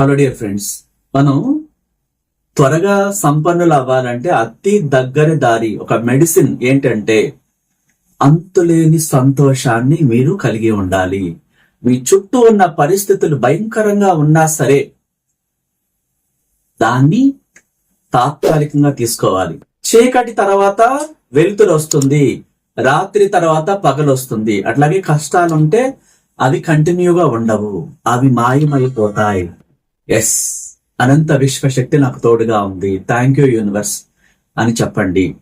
Hello dear friends మనం త్వరగా సంపన్నులు అవ్వాలంటే అతి దగ్గర దారి ఒక మెడిసిన్ ఏంటంటే అంతులేని సంతోషాన్ని మీరు కలిగి ఉండాలి. మీ చుట్టూ ఉన్న పరిస్థితులు భయంకరంగా ఉన్నా సరే దాన్ని తాత్కాలికంగా తీసుకోవాలి. చీకటి తర్వాత వెలుతురు వస్తుంది రాత్రి తర్వాత పగలు వస్తుంది. అట్లాగే కష్టాలు ఉంటే అవి కంటిన్యూగా ఉండవు అవి మాయమైపోతాయి. ఎస్ అనంత విశ్వశక్తి నాకు తోడుగా ఉంది. థ్యాంక్ యూ యూనివర్స్ అని చెప్పండి.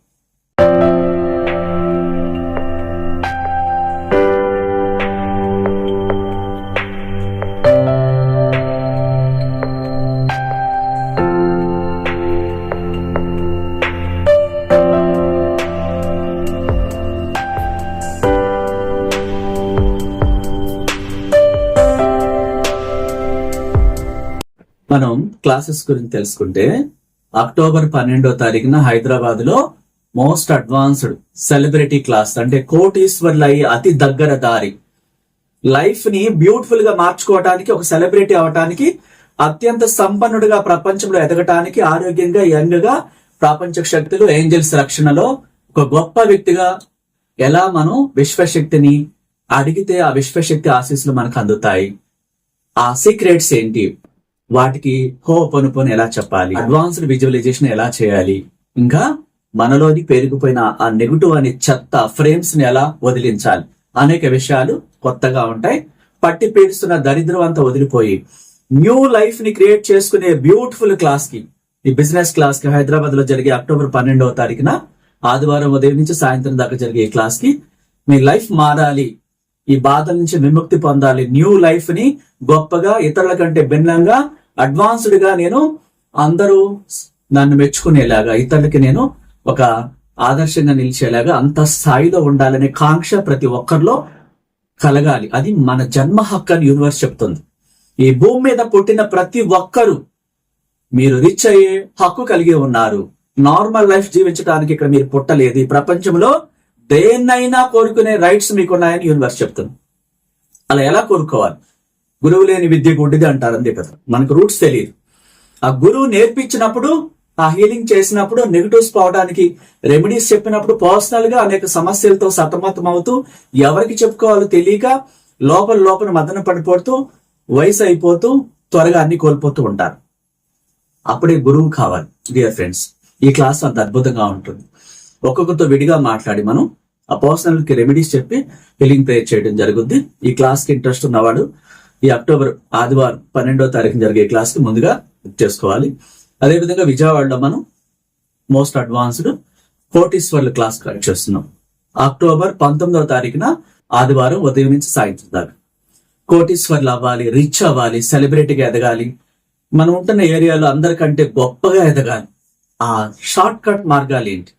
క్లాసెస్ గురించి తెలుసుకుంటే అక్టోబర్ పన్నెండో తారీఖున హైదరాబాద్లో మోస్ట్ అడ్వాన్స్డ్ సెలబ్రిటీ క్లాస్ అంటే కోటీశ్వర్లు అయ్యి అతి దగ్గర దారి. లైఫ్ని బ్యూటిఫుల్గా మార్చుకోవటానికి ఒక సెలబ్రిటీ అవటానికి అత్యంత సంపన్నుడిగా ప్రపంచంలో ఎదగటానికి ఆరోగ్యంగా యంగ్గా ప్రాపంచ శక్తులు ఏంజల్స్ రక్షణలో ఒక గొప్ప వ్యక్తిగా ఎలా మనం విశ్వశక్తిని అడిగితే ఆ విశ్వశక్తి ఆశీస్సులు మనకు అందుతాయి. ఆ సీక్రెట్స్ ఏంటి? వాటికి హో పనుపని ఎలా చెప్పాలి? అడ్వాన్స్డ్ విజువలైజేషన్ ఎలా చేయాలి? ఇంకా మనలోని పెరిగిపోయిన ఆ నెగిటివ్ అనే చెత్త ఫ్రేమ్స్ని ఎలా వదిలించాలి? అనేక విషయాలు కొత్తగా ఉంటాయి. పట్టి పీడిస్తున్న దరిద్రం అంతా వదిలిపోయి న్యూ లైఫ్ని క్రియేట్ చేసుకునే బ్యూటిఫుల్ క్లాస్కి ఈ బిజినెస్ క్లాస్కి హైదరాబాద్లో జరిగే అక్టోబర్ పన్నెండవ తారీఖున ఆదివారం ఉదయం నుంచి సాయంత్రం దాకా జరిగే ఈ క్లాస్కి మీ లైఫ్ మారాలి. ఈ బాధల నుంచి విముక్తి పొందాలి. న్యూ లైఫ్ని గొప్పగా ఇతరుల కంటే భిన్నంగా అడ్వాన్స్డ్గా నేను అందరూ నన్ను మెచ్చుకునేలాగా ఇతరులకి నేను ఒక ఆదర్శంగా నిలిచేలాగా అంత స్థాయిలో ఉండాలనే కాంక్ష ప్రతి ఒక్కరిలో కలగాలి. అది మన జన్మ హక్కు అని యూనివర్స్ చెప్తుంది. ఈ భూమి మీద పుట్టిన ప్రతి ఒక్కరూ మీరు రిచ్ అయ్యే హక్కు కలిగి ఉన్నారు. నార్మల్ లైఫ్ జీవించడానికి ఇక్కడ మీరు పుట్టలేదు. ఈ ప్రపంచంలో దేన్నైనా కోరుకునే రైట్స్ మీకున్నాయని యూనివర్స్ చెప్తుంది. అలా ఎలా కోరుకోవాలి? గురువు లేని విద్య గుడ్డిది అంటారు అంతే కదా. మనకు రూట్స్ తెలియదు ఆ గురువు నేర్పించినప్పుడు ఆ హీలింగ్ చేసినప్పుడు నెగిటివ్స్ పోవడానికి రెమెడీస్ చెప్పినప్పుడు పర్సనల్గా అనేక సమస్యలతో సతమతం అవుతూ ఎవరికి చెప్పుకోవాలో తెలియక లోపల లోపల మదన పడిపోతూ వయసు అయిపోతూ త్వరగా అన్ని కోల్పోతూ ఉంటారు. అప్పుడే గురువు కావాలి. డియర్ ఫ్రెండ్స్ ఈ క్లాస్ అంత అద్భుతంగా ఉంటుంది. ఒక్కొక్కరితో విడిగా మాట్లాడి మనం ఆ పర్సనల్కి రెమెడీస్ చెప్పి హీలింగ్ ప్రేయర్ చేయడం జరుగుద్ది. ఈ క్లాస్కి ఇంట్రెస్ట్ ఉన్నవాడు ఈ అక్టోబర్ ఆదివారం పన్నెండో తారీఖు జరిగే క్లాస్కి ముందుగా బుక్ చేసుకోవాలి. అదేవిధంగా విజయవాడలో మనం మోస్ట్ అడ్వాన్స్డ్ కోటీశ్వర్లు క్లాస్ కరెక్ట్ చేస్తున్నాం. అక్టోబర్ పంతొమ్మిదవ తారీఖున ఆదివారం ఉదయం నుంచి సాయంత్రం దాకా. కోటీశ్వర్లు అవ్వాలి రిచ్ అవ్వాలి సెలబ్రిటీగా ఎదగాలి. మనం ఉంటున్న ఏరియాలో అందరికంటే గొప్పగా ఎదగాలి. ఆ షార్ట్ కట్ మార్గాలు ఏంటి?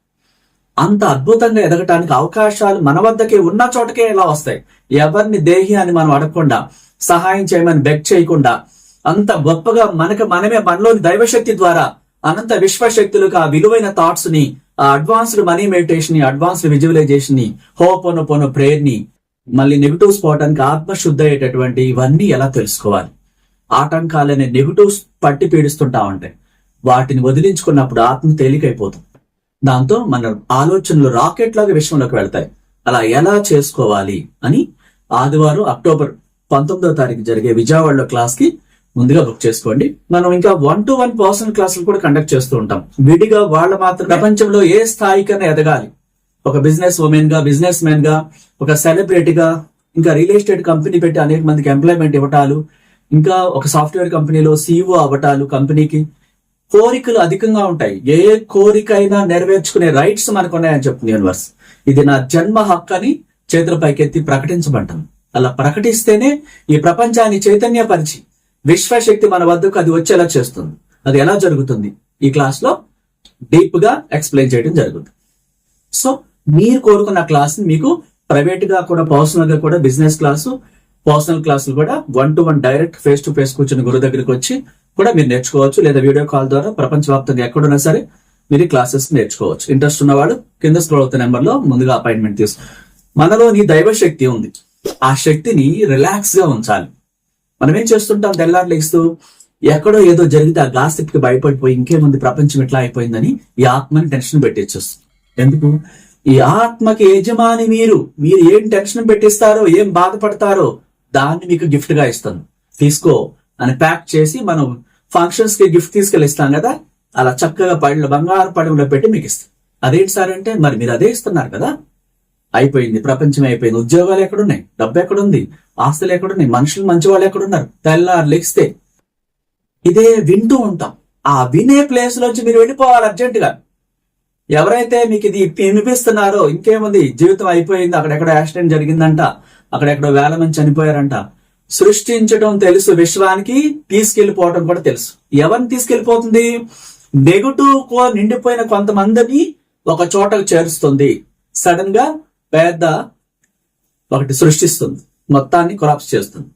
అంత అద్భుతంగా ఎదగటానికి అవకాశాలు మన వద్దకే ఉన్న చోటకే ఇలా వస్తాయి. ఎవరిని దేహి అని మనం అడగకుండా సహాయం చేయమని బెక్ చేయకుండా అంత గొప్పగా మనకు మనమే మనలోని దైవశక్తి ద్వారా అనంత విశ్వశక్తులకు ఆ విలువైన థాట్స్ని ఆ అడ్వాన్స్డ్ మనీ మెడిటేషన్ని అడ్వాన్స్డ్ విజువలైజేషన్ని హోపోన పోను ప్రేయర్ని మళ్ళీ నెగిటివ్ పోవడానికి ఆత్మశుద్ధి అయ్యేటటువంటి ఇవన్నీ ఎలా తెలుసుకోవాలి? ఆటంకాలనే నెగిటివ్స్ పట్టి పీడిస్తుంటా ఉంటాయి వాటిని వదిలించుకున్నప్పుడు ఆత్మ తేలికైపోతుంది. దాంతో మన ఆలోచనలు రాకెట్ లాగా విశ్వంలోకి వెళ్తాయి. అలా ఎలా చేసుకోవాలి అని ఆదివారం అక్టోబర్ పంతొమ్మిదవ తారీఖు జరిగే విజయవాడలో క్లాస్కి ముందుగా బుక్ చేసుకోండి. మనం ఇంకా వన్ టు వన్ పర్సనల్ క్లాసులు కూడా కండక్ట్ చేస్తూ ఉంటాం. విడిగా వాళ్ళ మాత్రం ప్రపంచంలో ఏ స్థాయికైనా ఎదగాలి. ఒక బిజినెస్ ఉమెన్గా బిజినెస్ మెన్గా ఒక సెలబ్రిటీగా ఇంకా రియల్ ఎస్టేట్ కంపెనీ పెట్టి అనేక మందికి ఎంప్లాయ్మెంట్ ఇవ్వటాలు ఇంకా ఒక సాఫ్ట్వేర్ కంపెనీలో సీఈఓ అవ్వటాలు కంపెనీకి కోరికలు అధికంగా ఉంటాయి. ఏ కోరికైనా నెరవేర్చుకునే రైట్స్ మనకు ఉన్నాయని చెప్తుంది యూనివర్స్ ఇది నా జన్మ హక్కు అని చేతుల పైకెత్తి ప్రకటించమంటాం అలా ప్రకటిస్తేనే ఈ ప్రపంచాన్ని చైతన్యపరిచి విశ్వశక్తి మన వద్దకు అది వచ్చేలా చేస్తుంది. అది ఎలా జరుగుతుంది? ఈ క్లాస్లో డీప్గా ఎక్స్ప్లెయిన్ చేయడం జరుగుతుంది. సో మీరు కోరుకున్న క్లాస్ మీకు ప్రైవేట్గా కూడా పర్సనల్గా కూడా బిజినెస్ క్లాసు పర్సనల్ క్లాసులు కూడా one to one direct face to face కూర్చుని గురువు దగ్గరికి వచ్చి కూడా మీరు నేర్చుకోవచ్చు. లేదా వీడియో కాల్ ద్వారా ప్రపంచవ్యాప్తంగా ఎక్కడున్నా సరే మీరు క్లాసెస్ నేర్చుకోవచ్చు. ఇంట్రెస్ట్ ఉన్నవాడు కింద స్క్రోల్ అవుతున్న నెంబర్లో ముందుగా అపాయింట్మెంట్ తీసుకు. మనలో నీ దైవ శక్తి ఉంది. ఆ శక్తిని రిలాక్స్గా ఉంచాలి. మనం ఏం చేస్తుంటాం? తెల్లారు లేస్తూ ఎక్కడో ఏదో జరిగితే ఆ గాసిప్కి భయపడిపోయి ఇంకేముంది? ప్రపంచం ఎట్లా అయిపోయిందని ఈ ఆత్మని టెన్షన్ పెట్టించేస్తుంది ఎందుకు? ఈ ఆత్మకి యజమాని మీరు. మీరు ఏం టెన్షన్ పెట్టిస్తారో ఏం బాధపడతారో దాన్ని మీకు గిఫ్ట్గా ఇస్తాను. తీసుకో. అని ప్యాక్ చేసి మనం ఫంక్షన్స్కి గిఫ్ట్ తీసుకెళ్ళి ఇస్తాం కదా? అలా చక్కగా పళ్ళ బంగారు పడవలో పెట్టి మీకు ఇస్తాం. అదేంటి సార్ అంటే మరి మీరు అదే ఇస్తున్నారు కదా? అయిపోయింది ప్రపంచం అయిపోయింది. ఉద్యోగాలు ఎక్కడున్నాయి? డబ్బు ఎక్కడుంది? ఆస్తులు ఎక్కడున్నాయి? మనుషులు మంచి వాళ్ళు ఎక్కడున్నారు? తెల్లారు లెగిస్తే ఇదే వింటూ ఉంటాం. ఆ వినే ప్లేస్ నుంచి మీరు వెళ్ళిపోవాలి అర్జెంటుగా. ఎవరైతే మీకు ఇది వినిపిస్తున్నారో ఇంకేముంది? జీవితం అయిపోయింది అక్కడెక్కడ యాక్సిడెంట్ జరిగిందంట అక్కడెక్కడ వేల మంది చనిపోయారంట. సృష్టించడం తెలుసు విశ్వానికి తీసుకెళ్ళిపోవటం కూడా తెలుసు. ఎవరిని తీసుకెళ్ళిపోతుంది నెగటివ్ కో నిండిపోయిన కొంతమందిని ఒక చోటకు చేరుస్తుంది. సడన్గా పెద్ద ఒకటి సృష్టిస్తుంది. మొత్తాన్ని కొలాప్స్ చేస్తుంది.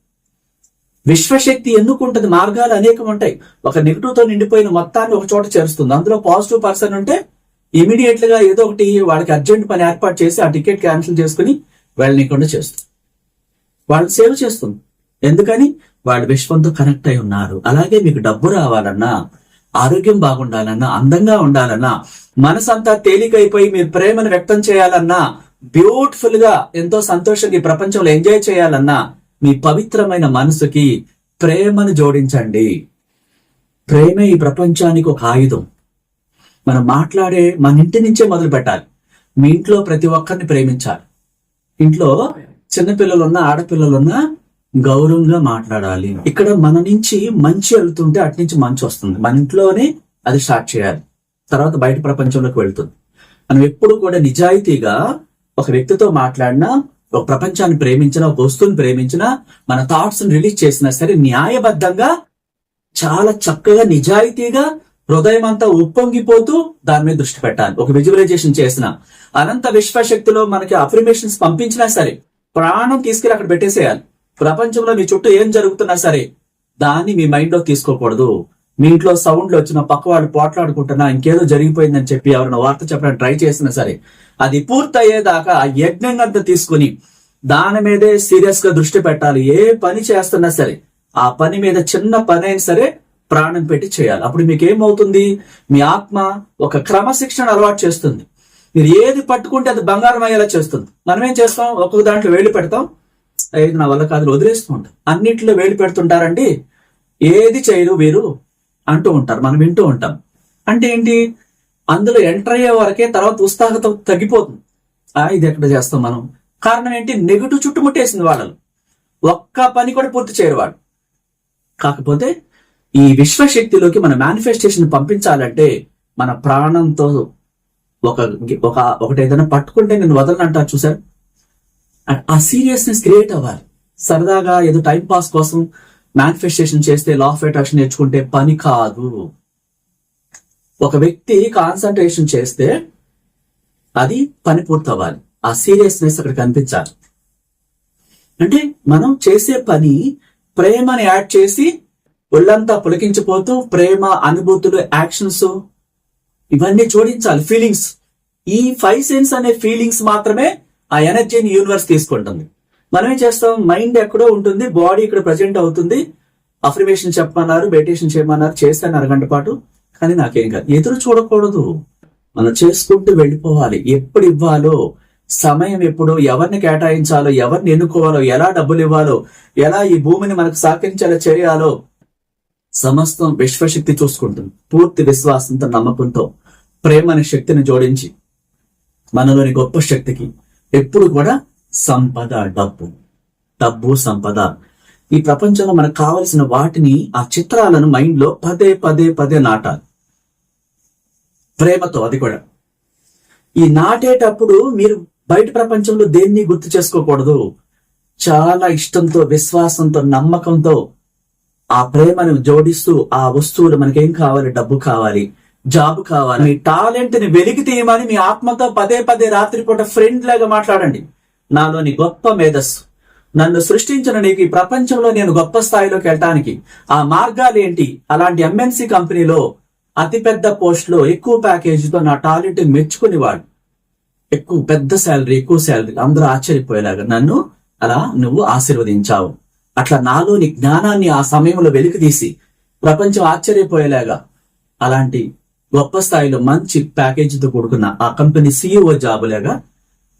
విశ్వశక్తి ఎందుకు ఉంటుంది మార్గాలు అనేకం ఉంటాయి. ఒక నెగిటివ్తో నిండిపోయిన మొత్తాన్ని ఒక చోట చేరుస్తుంది. అందులో పాజిటివ్ పర్సన్ ఉంటే ఇమీడియట్గా ఏదో ఒకటి వాళ్ళకి అర్జెంట్ పని ఏర్పాటు చేసి ఆ టికెట్ క్యాన్సిల్ చేసుకుని వెళ్ళనీయకుండా చేస్తుంది. వాళ్ళు సేవ్ చేస్తుంది. ఎందుకని? వాళ్ళు విశ్వంతో కనెక్ట్ అయి ఉన్నారు. అలాగే మీకు డబ్బు రావాలన్నా ఆరోగ్యం బాగుండాలన్నా అందంగా ఉండాలన్నా మనసంతా తేలికైపోయి మీరు ప్రేమను వ్యక్తం చేయాలన్నా బ్యూటిఫుల్గా ఎంతో సంతోషంగా ఈ ప్రపంచంలో ఎంజాయ్ చేయాలన్నా మీ పవిత్రమైన మనసుకి ప్రేమను జోడించండి. ప్రేమే ఈ ప్రపంచానికి ఒక ఆయుధం. మనం మాట్లాడే మన ఇంటి నుంచే మొదలు పెట్టాలి. మీ ఇంట్లో ప్రతి ఒక్కరిని ప్రేమించాలి. ఇంట్లో చిన్నపిల్లలున్నా ఆడపిల్లలున్నా గౌరవంగా మాట్లాడాలి. ఇక్కడ మన నుంచి మంచి వెళ్తుంటే అటు నుంచి మంచి వస్తుంది. మన ఇంట్లోనే అది స్టార్ట్ చేయాలి. తర్వాత బయట ప్రపంచంలోకి వెళ్తుంది. మనం ఎప్పుడు కూడా నిజాయితీగా ఒక వ్యక్తితో మాట్లాడినా ఒక ప్రపంచాన్ని ప్రేమించినా ఒక వస్తువుని ప్రేమించినా మన థాట్స్ రిలీజ్ చేసినా సరే న్యాయబద్ధంగా చాలా చక్కగా నిజాయితీగా హృదయం అంతా ఉప్పొంగిపోతూ దాని మీద దృష్టి పెట్టాలి. ఒక విజువలైజేషన్ చేసిన. అనంత విశ్వశక్తిలో మనకి అఫర్మేషన్స్ పంపించినా సరే ప్రాణం తీసుకెళ్ళి అక్కడ పెట్టేసేయాలి. ప్రపంచంలో మీ చుట్టూ ఏం జరుగుతున్నా సరే దాన్ని మీ మైండ్లో తీసుకోకూడదు. మీ ఇంట్లో సౌండ్లు వచ్చిన పక్క వాళ్ళు పోట్లాడుకుంటున్నా ఇంకేదో జరిగిపోయిందని చెప్పి ఎవరైనా వార్త చెప్పడానికి ట్రై చేసినా సరే అది పూర్తయ్యేదాకా ఆ యజ్ఞంగా తీసుకుని దాని మీదే సీరియస్గా దృష్టి పెట్టాలి. ఏ పని చేస్తున్నా సరే ఆ పని మీద చిన్న పని అయినా సరే ప్రాణం పెట్టి చేయాలి. అప్పుడు మీకు ఏమవుతుంది మీ ఆత్మ ఒక క్రమశిక్షణ అలవాటు చేస్తుంది. మీరు ఏది పట్టుకుంటే అది బంగారం అయ్యేలా చేస్తుంది. మనం ఏం చేస్తాం? ఒక్కొక్క దాంట్లో వేలు పెడతాం. ఇది నా వల్ల కాదు వదిలేస్తూ ఉంటాం. అన్నిట్లో వేలు పెడుతుంటారండి. ఏది చేయరు వీరు. అంటూ ఉంటారు మనం వింటూ ఉంటాం. అంటే ఏంటి? అందులో ఎంటర్ అయ్యే వరకే తర్వాత ఉత్సాహత తగ్గిపోతుంది. ఆ ఇది ఎక్కడ చేస్తాం మనం? కారణం ఏంటి? నెగిటివ్ చుట్టుముట్టేసింది వాళ్ళు ఒక్క పని కూడా పూర్తి చేయరు వాడు కాకపోతే ఈ విశ్వశక్తిలోకి మన మేనిఫెస్టేషన్ పంపించాలంటే మన ప్రాణంతో ఒక ఒక ఒకటి ఏదైనా పట్టుకుంటే నేను వదలనంటారు చూసారు ఆ సీరియస్నెస్ క్రియేట్ అవ్వాలి. సరదాగా ఏదో టైం పాస్ కోసం మేనిఫెస్టేషన్ చేస్తే లా ఆఫ్ అట్రాక్షన్ నేర్చుకుంటే పని కాదు. ఒక వ్యక్తి కాన్సన్ట్రేషన్ చేస్తే అది పని పూర్తవ్వాలి. ఆ సీరియస్నెస్ అక్కడ కనిపించాలి. అంటే మనం చేసే పని ప్రేమని యాడ్ చేసి ఒళ్ళంతా పులకించిపోతూ ప్రేమ అనుభూతులు యాక్షన్స్ ఇవన్నీ జోడించాలి. ఫీలింగ్స్ ఈ ఫైవ్ సెన్స్ అనే ఫీలింగ్స్ మాత్రమే ఆ ఎనర్జీని యూనివర్స్ తీసుకుంటుంది. మనం ఏం చేస్తాం? మైండ్ ఎక్కడో ఉంటుంది బాడీ ఇక్కడ ప్రజెంట్ అవుతుంది. అఫర్మేషన్ చెప్పమన్నారు మెడిటేషన్ చేయమన్నారు చేస్తాను అరగంట పాటు. కానీ నాకేం కాదు. ఎదురు చూడకూడదు. మనం చేసుకుంటూ వెళ్ళిపోవాలి. ఎప్పుడు ఇవ్వాలో సమయం ఎప్పుడు ఎవరిని కేటాయించాలో ఎవరిని ఎన్నుకోవాలో ఎలా డబ్బులు ఇవ్వాలో ఎలా ఈ భూమిని మనకు సహకరించేలా చేయాలో సమస్తం విశ్వశక్తి చూసుకుంటుంది. పూర్తి విశ్వాసంతో నమ్మకంతో ప్రేమ అనే శక్తిని జోడించి మనలోని గొప్ప శక్తికి ఎప్పుడు కూడా సంపద డబ్బు. డబ్బు సంపద. ఈ ప్రపంచంలో మనకు కావలసిన వాటిని ఆ చిత్రాలను మైండ్లో పదే పదే పదే నాటాలి. ప్రేమతో అది కూడా. ఈ నాటేటప్పుడు మీరు బయట ప్రపంచంలో దేన్ని గుర్తు చేసుకోకూడదు? చాలా ఇష్టంతో విశ్వాసంతో నమ్మకంతో ఆ ప్రేమను జోడిస్తూ ఆ వస్తువులు మనకేం కావాలి? డబ్బు కావాలి. జాబ్ కావాలి. మీ టాలెంట్ని వెలికి తీయమని మీ ఆత్మతో పదే పదే రాత్రిపూట ఫ్రెండ్ లాగా మాట్లాడండి. నాలోని గొప్ప మేధస్సు. నన్ను సృష్టించిన నీకు ఈ ప్రపంచంలో నేను గొప్ప స్థాయిలోకి వెళ్ళటానికి ఆ మార్గాలు ఏంటి? అలాంటి ఎంఎన్సి కంపెనీలో అతిపెద్ద పోస్ట్లో ఎక్కువ ప్యాకేజీతో నా టాలెంట్ మెచ్చుకునేవాడు. ఎక్కువ పెద్ద శాలరీ ఎక్కువ శాలరీ అందరూ ఆశ్చర్యపోయేలాగా నన్ను అలా నువ్వు ఆశీర్వదించావు. అట్లా నాలోని జ్ఞానాన్ని ఆ సమయంలో వెలికి తీసి ప్రపంచం ఆశ్చర్యపోయేలాగా అలాంటి గొప్ప స్థాయిలో మంచి ప్యాకేజీతో కూడుకున్న ఆ కంపెనీ సీఈఓ జాబులాగా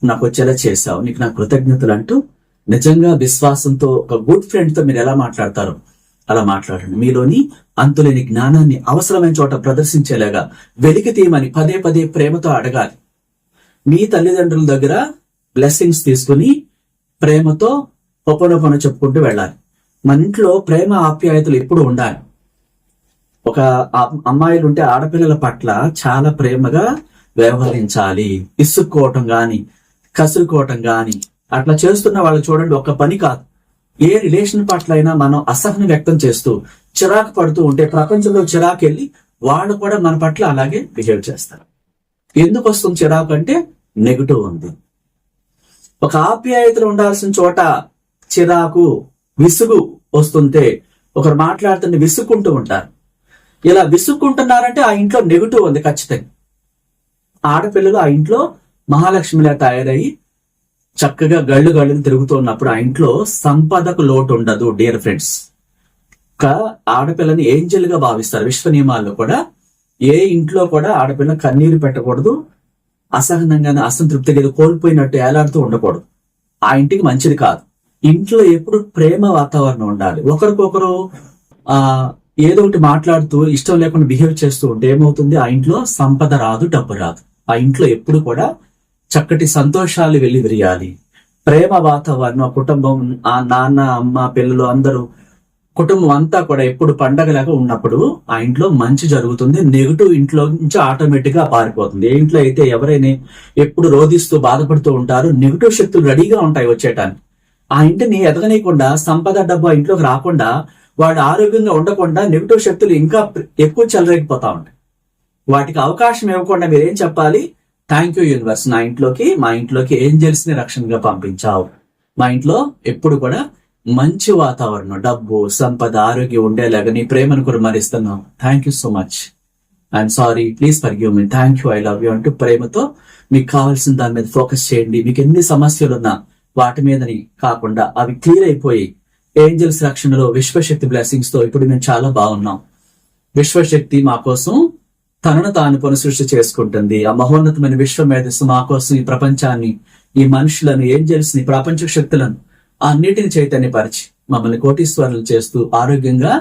నాకు వచ్చేలా చేశావు. నీకు నా కృతజ్ఞతలు అంటూ నిజంగా విశ్వాసంతో ఒక గుడ్ ఫ్రెండ్తో మీరు ఎలా మాట్లాడతారు అలా మాట్లాడండి. మీలోని అంతులేని జ్ఞానాన్ని అవసరమైన చోట ప్రదర్శించేలాగా వెలికి తీయమని పదే పదే ప్రేమతో అడగాలి. మీ తల్లిదండ్రుల దగ్గర బ్లెస్సింగ్స్ తీసుకుని ప్రేమతో ఒప్పనొప్పన చెప్పుకుంటూ వెళ్ళాలి. మన ఇంట్లో ప్రేమ ఆప్యాయతలు ఎప్పుడు ఉండాలి. ఒక అమ్మాయిలు ఉంటే ఆడపిల్లల పట్ల చాలా ప్రేమగా వ్యవహరించాలి. ఇసుక్కోవటం గాని కసురుకోవటం కానీ అట్లా చేస్తున్న వాళ్ళు చూడండి ఒక పని కాదు. ఏ రిలేషన్ పట్ల అయినా మనం అసహనం వ్యక్తం చేస్తూ చిరాకు పడుతూ ఉంటే ప్రపంచంలో చిరాకు వెళ్ళి వాళ్ళు కూడా మన పట్ల అలాగే బిహేవ్ చేస్తారు. ఎందుకు వస్తుంది చిరాకు అంటే నెగిటివ్ ఉంది. ఒక ఆప్యాయతలు ఉండాల్సిన చోట చిరాకు విసుగు వస్తుంటే ఒకరు మాట్లాడుతుంటే విసుక్కుంటూ ఉంటారు. ఇలా విసుక్కుంటున్నారంటే ఆ ఇంట్లో నెగిటివ్ ఉంది ఖచ్చితంగా. ఆడపిల్లలు ఆ ఇంట్లో మహాలక్ష్మిలా తయారయ్యి చక్కగా గళ్ళు గళ్ళు తిరుగుతూ ఉన్నప్పుడు ఆ ఇంట్లో సంపదకు లోటు ఉండదు డియర్ ఫ్రెండ్స్ ఒక ఆడపిల్లని ఏంజల్గా భావిస్తారు. విశ్వ నియమాల్లో కూడా ఏ ఇంట్లో కూడా ఆడపిల్ల కన్నీరు పెట్టకూడదు అసహనంగానే అసంతృప్తిగా ఏదో కోల్పోయినట్టు ఏలాడుతూ ఉండకూడదు. ఆ ఇంటికి మంచిది కాదు. ఇంట్లో ఎప్పుడు ప్రేమ వాతావరణం ఉండాలి. ఒకరికొకరు ఆ ఏదో ఒకటి మాట్లాడుతూ ఇష్టం లేకుండా బిహేవ్ చేస్తూ ఉంటే ఏమవుతుంది? ఆ ఇంట్లో సంపద రాదు డబ్బు రాదు. ఆ ఇంట్లో ఎప్పుడు కూడా చక్కటి సంతోషాలు వెళ్ళి విరియాలి. ప్రేమ వాతావరణం ఆ కుటుంబం ఆ నాన్న అమ్మ పిల్లలు అందరూ కుటుంబం అంతా కూడా ఎప్పుడు పండగలాగా ఉన్నప్పుడు ఆ ఇంట్లో మంచి జరుగుతుంది. నెగిటివ్ ఇంట్లో నుంచి ఆటోమేటిక్గా పారిపోతుంది. ఏ ఇంట్లో అయితే ఎవరైనా ఎప్పుడు రోధిస్తూ బాధపడుతూ ఉంటారు నెగిటివ్ శక్తులు రెడీగా ఉంటాయి వచ్చేటానికి ఆ ఇంటిని ఎదగనీయకుండా సంపద డబ్బు ఆ ఇంట్లోకి రాకుండా వాడు ఆరోగ్యంగా ఉండకుండా నెగిటివ్ శక్తులు ఇంకా ఎక్కువ చెలరేగిపోతా ఉంటాయి. వాటికి అవకాశం ఇవ్వకుండా మీరేం చెప్పాలి? థ్యాంక్ యూ యూనివర్స్ నా ఇంట్లోకి మా ఇంట్లోకి ఏంజల్స్ని రక్షణగా పంపించావు. మా ఇంట్లో ఎప్పుడు కూడా మంచి వాతావరణం డబ్బు సంపద ఆరోగ్యం ఉండేలాగా నీ ప్రేమను కూడా మరిస్తున్నావు thank you so much I'm sorry please forgive me thank you I love you అంటూ ప్రేమతో మీకు కావాల్సిన దాని మీద ఫోకస్ చేయండి. మీకు ఎన్ని సమస్యలు ఉన్నా వాటి మీదని కాకుండా అవి క్లియర్ అయిపోయి ఏంజల్స్ రక్షణలో విశ్వశక్తి బ్లెస్సింగ్స్తో ఇప్పుడు మేము చాలా బాగున్నాం. విశ్వశక్తి మా కోసం తనను తాను పునసృష్టి చేసుకుంటుంది. ఆ మహోన్నతమైన విశ్వ మేధస్సు మా కోసం ఈ ప్రపంచాన్ని ఈ మనుషులను ఏంజల్స్ని ప్రపంచ శక్తులను అన్నిటిని చైతన్యపరిచి మమ్మల్ని కోటీశ్వరులు చేస్తూ ఆరోగ్యంగా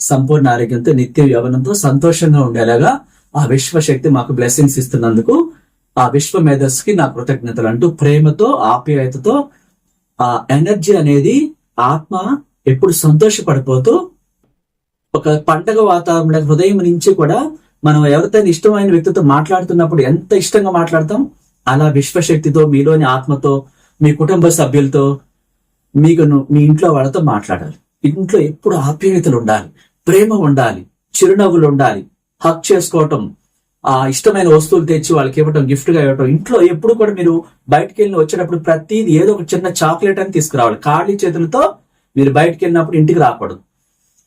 సంపూర్ణ ఆరోగ్యంతో నిత్య యవనంతో సంతోషంగా ఉండేలాగా ఆ విశ్వశక్తి మాకు బ్లెస్సింగ్స్ ఇస్తున్నందుకు ఆ విశ్వ మేధస్సుకి నా కృతజ్ఞతలు అంటూ ప్రేమతో ఆప్యాయతతో ఆ ఎనర్జీ అనేది ఆత్మ ఎప్పుడు సంతోషపడిపోతూ ఒక పండగ వాతావరణ హృదయం నుంచి కూడా మనం ఎవరితో ఇష్టమైన వ్యక్తితో మాట్లాడుతున్నప్పుడు ఎంత ఇష్టంగా మాట్లాడతాం? అలా విశ్వశక్తితో మీలోని ఆత్మతో మీ కుటుంబ సభ్యులతో మీకు మీ ఇంట్లో వాళ్ళతో మాట్లాడాలి. ఇంట్లో ఎప్పుడు ఆప్యాయతలు ఉండాలి ప్రేమ ఉండాలి చిరునవ్వులు ఉండాలి హక్ చేసుకోవటం ఆ ఇష్టమైన వస్తువులు తెచ్చి వాళ్ళకి ఇవ్వటం గిఫ్ట్గా ఇవ్వటం. ఇంట్లో ఎప్పుడు కూడా మీరు బయటకు వెళ్ళి వచ్చేటప్పుడు ప్రతిదీ ఏదో ఒక చిన్న చాక్లెట్ అని తీసుకురావాలి. ఖాళీ చేతులతో మీరు బయటకు వెళ్ళినప్పుడు ఇంటికి రాకూడదు.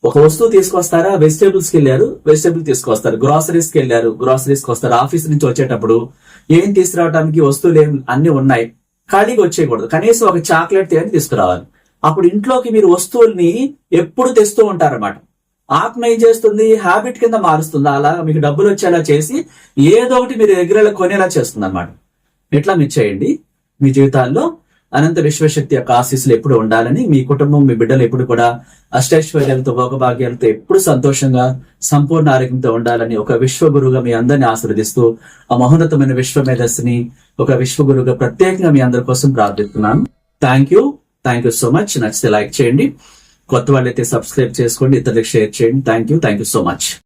ఒక వస్తువు తీసుకొస్తారా? వెజిటేబుల్స్కి వెళ్ళారు వెజిటేబుల్ తీసుకొస్తారు. గ్రాసరీస్కి వెళ్ళారు గ్రాసరీస్కి వస్తారు. ఆఫీస్ నుంచి వచ్చేటప్పుడు ఏం తీసుకురావడానికి వస్తువులు ఏం అన్ని ఉన్నాయి. ఖాళీగా వచ్చేయకూడదు. కనీసం ఒక చాక్లెట్ తేని తీసుకురావాలి. అప్పుడు ఇంట్లోకి మీరు వస్తువుల్ని ఎప్పుడు తెస్తూ ఉంటారన్నమాట. ఆత్మ ఏం చేస్తుంది? హ్యాబిట్ కింద మారుస్తుంది. అలా మీకు డబ్బులు వచ్చేలా చేసి ఏదో ఒకటి మీరు దగ్గరలో కొనేలా చేస్తుంది అనమాట ఇట్లా మీరు చేయండి. మీ జీవితాల్లో అనంత విశ్వశక్తి యొక్క ఆశీస్సులు ఎప్పుడు ఉండాలని మీ కుటుంబం మీ బిడ్డలు ఎప్పుడు కూడా అష్టైశ్వర్యాలతో భోగభాగ్యాలతో ఎప్పుడు సంతోషంగా సంపూర్ణ ఆరోగ్యంతో ఉండాలని ఒక విశ్వగురుగా మీ అందరిని ఆశీర్వదిస్తూ ఆ మహోన్నతమైన విశ్వమేధస్సుని ఒక విశ్వగురుగా ప్రత్యేకంగా మీ అందరి కోసం ప్రార్థిస్తున్నాను. Thank you thank you so much నచ్చితే లైక్ చేయండి. కొత్త వాళ్ళైతే సబ్స్క్రైబ్ చేసుకోండి ఇతరులకు షేర్ చేయండి. Thank you thank you so much